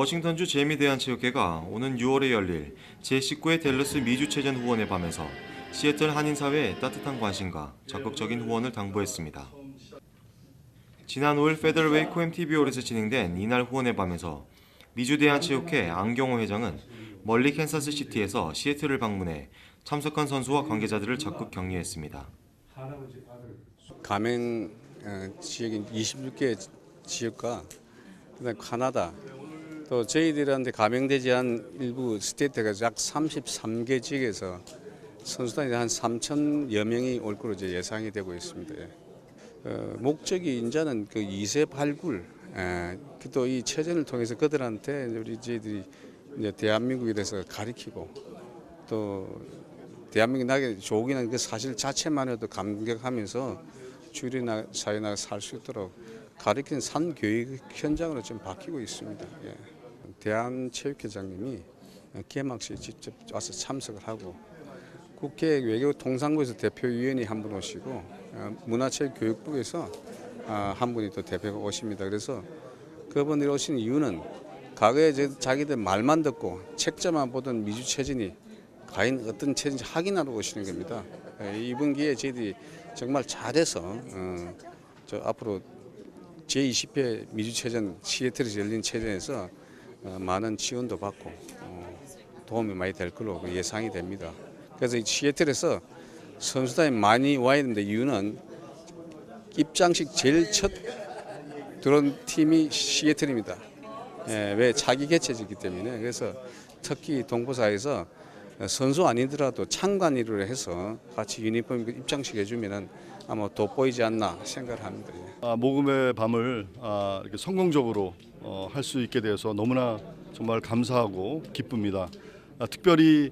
워싱턴주 재미대한체육회가 오는 6월에 열릴 제19회 댈러스 미주체전 후원의 밤에서 시애틀 한인사회에 따뜻한 관심과 적극적인 후원을 당부했습니다. 지난 5일 페더럴웨이 코엠 TV홀에서 진행된 이날 후원의 밤에서 미주대한체육회 안경호 회장은 멀리 캔사스시티에서 시애틀을 방문해 참석한 선수와 관계자들을 적극 격려했습니다. 가맹 어, 지역인 26개 지역과 그다음 카나다 또 저희들한테 가맹되지 않은 일부 스테이트가 약 33개 지역에서 선수단이 한 3천여 명이 올 거로 이제 예상이 되고 있습니다. 예. 어, 목적이 인자는 그 2세 발굴 또 이 체전을 통해서 그들한테 우리 저희들이 이제 대한민국에 대해서 가리키고 또 대한민국 나게 좋기는 그 사실 자체만으로도 감격하면서 주류나 사회나 살 수 있도록 가르치는 산 교육 현장으로 좀 바뀌고 있습니다. 예. 대한체육회장님이 개막식에 직접 와서 참석을 하고 국회 외교 통상부에서 대표위원이 한 분 오시고 어, 문화체육교육부에서 아, 한 분이 또 대표가 오십니다. 그래서 그분들이 오신 이유는 과거에 저- 자기들 말만 듣고 책자만 보던 미주체전이 과연 어떤 체인지 확인하러 오시는 겁니다. 예, 이번 기회에 저희들이 정말 잘해서 어, 저 앞으로 제20회 미주체전 시애틀에서 열린 체전에서 어, 많은 지원도 받고 어, 도움이 많이 될 걸로 그 예상이 됩니다. 그래서 이 시애틀에서 선수단이 많이 와야 되는데 이유는 입장식 제일 첫 들어온 팀이 시애틀입니다. 예, 왜 차기 개최지기 때문에 그래서 특히 동부사에서 선수 아니더라도 참관위로 해서 같이 유니폼 입장식 해주면은 아마 돋보이지 않나 생각을 합니다. 예. 아, 모금의 밤을 아, 이렇게 성공적으로 어, 할 수 있게 되어서 너무나 정말 감사하고 기쁩니다. 아, 특별히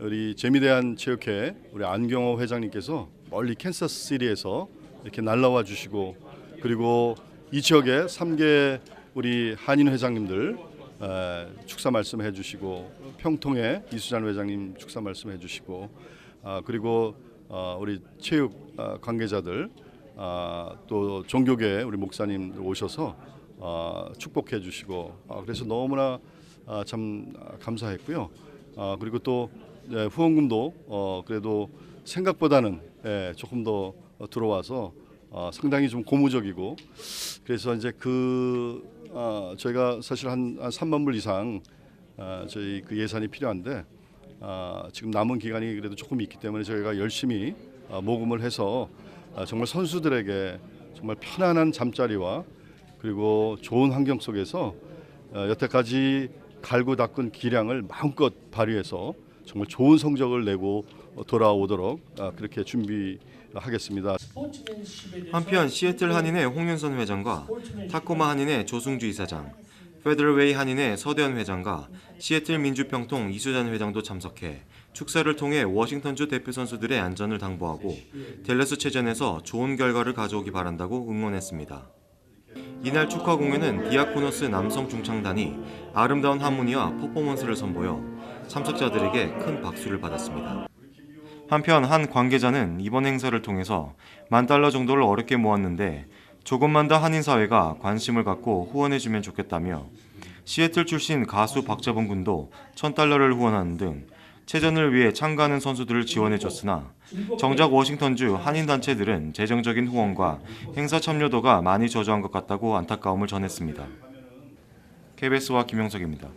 우리 재미대한 체육회 우리 안경호 회장님께서 멀리 캔사스시리에서 이렇게 날라와 주시고 그리고 이 지역에 3개 우리 한인 회장님들 에, 축사 말씀해 주시고 평통의 이수잔 회장님 축사 말씀해 주시고 아, 그리고 어, 우리 체육 아, 관계자들 아, 또 종교계 우리 목사님들 오셔서 아, 축복해 주시고 아, 그래서 너무나 아, 참 아, 감사했고요. 아, 그리고 또 예, 후원금도 어, 그래도 생각보다는 예, 조금 더 어, 들어와서 어, 상당히 좀 고무적이고. 그래서 이제 그 아, 저희가 사실 한, 한 3만 불 이상 아, 저희 그 예산이 필요한데 아, 지금 남은 기간이 그래도 조금 있기 때문에 저희가 열심히 아, 모금을 해서 아, 정말 선수들에게 정말 편안한 잠자리와 그리고 좋은 환경 속에서 어, 여태까지 갈고 닦은 기량을 마음껏 발휘해서 정말 좋은 성적을 내고 어, 돌아오도록 아, 그렇게 준비 하겠습니다. 한편 시애틀 한인의 홍윤선 회장과 타코마 한인의 조승주 이사장, 페더럴웨이 한인의 서대현 회장과 시애틀 민주평통 이수잔 회장도 참석해 축사를 통해 워싱턴주 대표 선수들의 안전을 당부하고 델러스 체전에서 좋은 결과를 가져오기 바란다고 응원했습니다. 이날 축하 공연은 디아코노스 남성 중창단이 아름다운 하모니와 퍼포먼스를 선보여 참석자들에게 큰 박수를 받았습니다. 한편 한 관계자는 이번 행사를 통해서 만 달러 정도를 어렵게 모았는데 조금만 더 한인 사회가 관심을 갖고 후원해주면 좋겠다며 시애틀 출신 가수 박자봉 군도 천 달러를 후원하는 등 체전을 위해 참가하는 선수들을 지원해줬으나 정작 워싱턴주 한인 단체들은 재정적인 후원과 행사 참여도가 많이 저조한 것 같다고 안타까움을 전했습니다. KBS와 김영석입니다.